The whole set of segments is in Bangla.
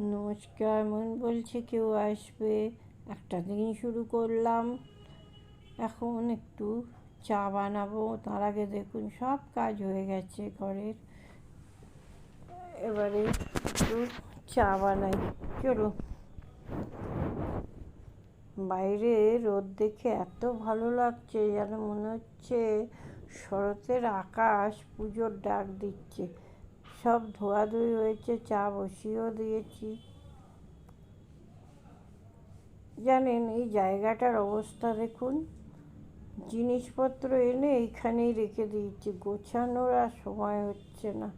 নমস্কার, মন বলছে কেউ আসবে। একটা দিন শুরু করলাম। এখন একটু চা বানাবো। তার আগে দেখুন, সব কাজ হয়ে গেছে ঘরের। এবারে একটু চা বানাই। চলো। বাইরে রোদ দেখে এত ভালো লাগছে, যেন মনে হচ্ছে শরতের আকাশ পুজোর ডাক দিচ্ছে। সব ধোয়াধুয়ি হয়েছে, চা বসিয়েও দিয়েছি। জানেন, এই জায়গাটার অবস্থা দেখুন। জিনিসপত্র এনে এইখানেই রেখে দিয়েছি। গোছানোর আর সময় হচ্ছে না।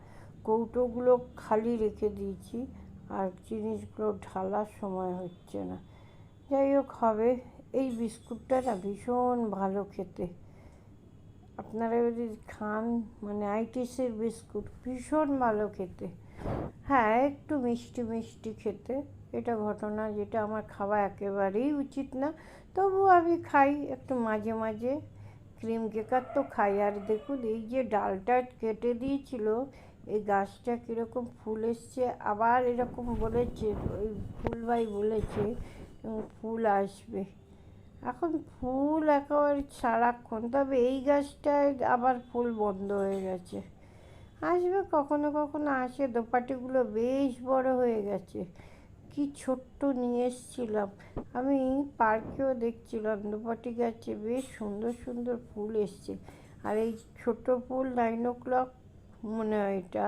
কৌটোগুলো খালি রেখে দিয়েছি আর জিনিসগুলো ঢালার সময় হচ্ছে না। যাই হোক, হবে। এই বিস্কুটটা না ভীষণ ভালো খেতে। আপনারা যদি খান মানে আইটিসির বিস্কুট ভীষণ ভালো খেতে। হ্যাঁ একটু মিষ্টি মিষ্টি খেতে। এটা ঘটনা যেটা আমার খাওয়া একেবারেই উচিত না। তবু আমি খাই, একটু মাঝে মাঝে ক্রিম কেকার তো খাই। আর দেখুন, এই যে ডালটা কেটে দিয়েছিল, এই গাছটা কীরকম ফুল এসছে, আবার এরকম বলেছে, ওই ফুল ভাই বলেছে ফুল আসবে। এখন ফুল একেবারে সারাক্ষণ তবে এই গাছটায় আবার ফুল বন্ধ হয়ে গেছে। আসবে কখনো কখনো আসে দোপাটিগুলো বেশ বড় হয়ে গেছে। কি ছোট্ট নিয়ে এসছিলাম। আমি পার্কেও দেখছিলাম দোপাটি গাছে বেশ সুন্দর সুন্দর ফুল এসছে। আর এই ছোট ফুল নাইন ও ক্লক মনে হয় এটা,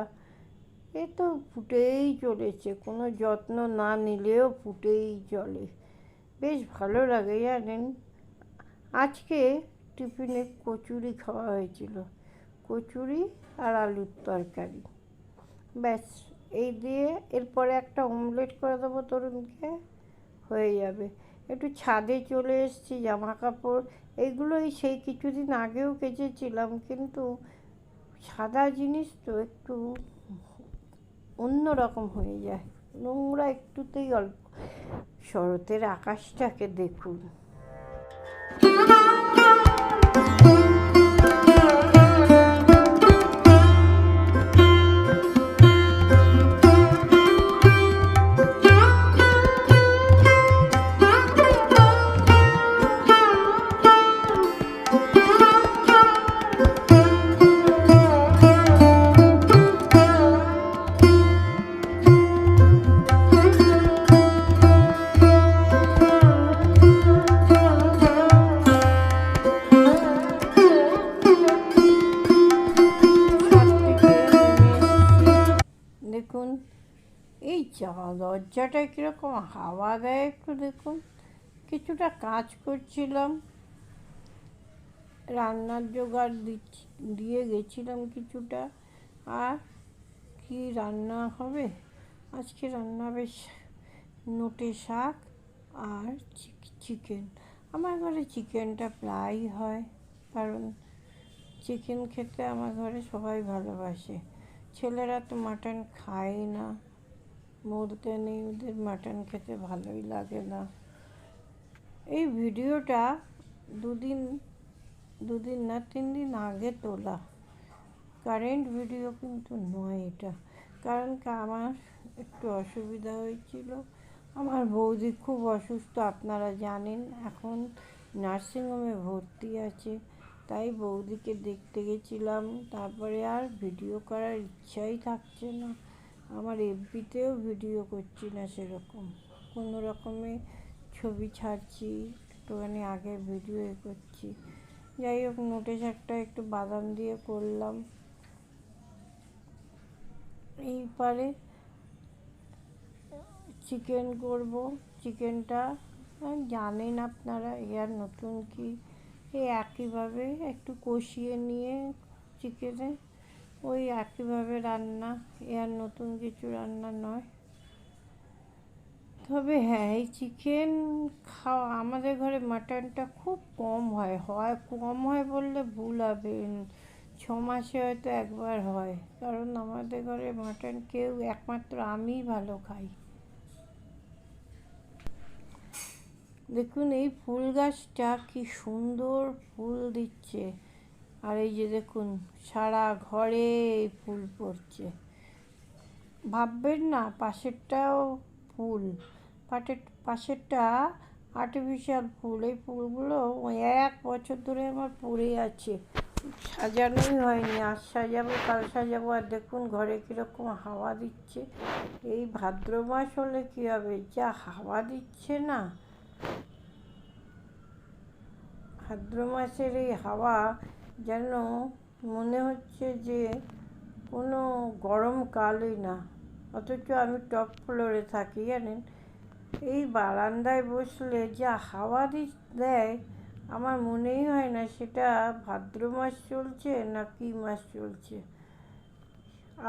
এ তো ফুটেই চলেছে। কোনো যত্ন না নিলেও ফুটেই চলে। বেশ ভালো লাগে জানেন? আজকে টিফিনে কচুরি খাওয়া হয়েছিল। কচুরি আর আলুর তরকারি। ব্যাস, এই দিয়ে এরপরে একটা অমলেট করে দেবো তরুণকে, হয়ে যাবে। একটু ছাদে চলে এসেছি জামা কাপড় এইগুলোই সেই কিছুদিন আগেও কেচেছিলাম, কিন্তু সাদা জিনিস তো একটু অন্য রকম হয়ে যায়। নোংরা একটুতেই অল্প। শরতের আকাশটাকে দেখুন। দরজাটা কীরকম? হাওয়া দেয় একটু দেখুন। কিছুটা কাজ করছিলাম। রান্নার জোগাড় দিচ্ছি, দিয়ে গেছিলাম কিছুটা। আর কি রান্না হবে? আজকে রান্না বেশ নোটে শাক আর চিকেন। আমার ঘরে চিকেনটা প্রায়ই হয়, কারণ চিকেন খেতে আমার ঘরে সবাই ভালোবাসে। ছেলেরা তো মাটন খায় না। মরতে নেই ওদের মাটন খেতে ভালোই লাগে না। এই ভিডিওটা দুদিন দুদিন না, তিন দিন আগে তোলা। কারেন্ট ভিডিও কিন্তু নয় এটা। কারণ আমার একটু অসুবিধা হয়েছিল। আমার বৌদি খুব অসুস্থ, আপনারা জানেন। এখন নার্সিংহোমে ভর্তি আছে। তাই বৌদিকে দেখতে গেছিলাম। তারপরে আর ভিডিও করার ইচ্ছাই থাকছে না। আমার এফবিতেও ভিডিও করছি না সেরকম। কোনো রকমে ছবি ছাড়ছি, একটুখানি আগে ভিডিও এ করছি। যাই হোক নোটিশ একটা একটু বাদাম দিয়ে করলাম। এইবারে চিকেন করব। চিকেনটা জানেন আপনারা এর নতুন কি? এই একইভাবে একটু কষিয়ে নিয়ে চিকেনে ওই একইভাবে রান্না, এ আর নতুন কিছু রান্না নয়। তবে হ্যাঁ এই চিকেন খাওয়া, আমাদের ঘরে মাটনটা খুব কম হয়। হয় কম হয় বললে ভুল হবে। ছ মাসে হয়তো একবার হয়। কারণ আমাদের ঘরে মাটন কেউ, একমাত্র আমিই ভালো খাই। দেখুন, এই ফুল গাছটা কি সুন্দর ফুল দিচ্ছে। আর এই যে দেখুন, সারা ঘরে ফুল পড়ছে। ভাববেন না, পাশেরটাও ফুল। পাটের, পাশেরটা আর্টিফিশিয়াল ফুল। এই ফুলগুলো এক বছর ধরে আমার পড়ে আছে। সাজানোই হয়নি, আজ সাজাবো, কাল সাজাবো। আর দেখুন, ঘরে কীরকম হাওয়া দিচ্ছে। এই ভাদ্র মাস হলে কী হবে? যা হাওয়া দিচ্ছে না। ভাদ্র মাসের এই হাওয়া যেন মনে হচ্ছে যে কোনো গরমকালই না। অথচ আমি টপ ফ্লোরে থাকি, জানেন? এই বারান্দায় বসলে যা হাওয়া দেয়, আমার মনেই হয় না সেটা ভাদ্র মাস চলছে না কী মাস চলছে।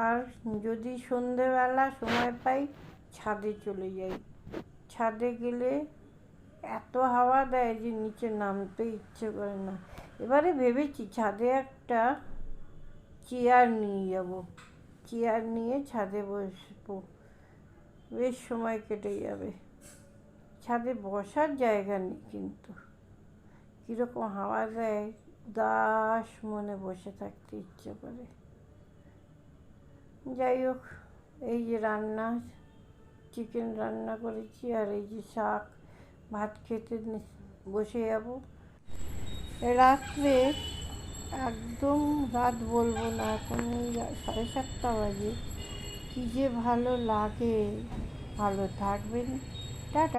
আর যদি সন্ধেবেলা সময় পাই, ছাদে চলে যাই। ছাদে গেলে এত হাওয়া দেয় যে নিচে নামতে ইচ্ছে করে না। এবারে ভেবেছি ছাদে একটা চেয়ার নিয়ে যাব। চেয়ার নিয়ে ছাদে বসবো। বেশ সময় কেটে যাবে। ছাদে বসার জায়গা নেই কিন্তু। কীরকম হাওয়া দেয় দাস মনে বসে থাকতে ইচ্ছে করে। যাই হোক, এই যে রান্না চিকেন রান্না করেছি আর এই যে শাক, ভাত খেতে বসে যাব। রাত্রে একদম রাত বলব না, এখন সাড়ে সাতটা বাজে। কী যে ভালো লাগে। ভালো থাকবেন। টাটা।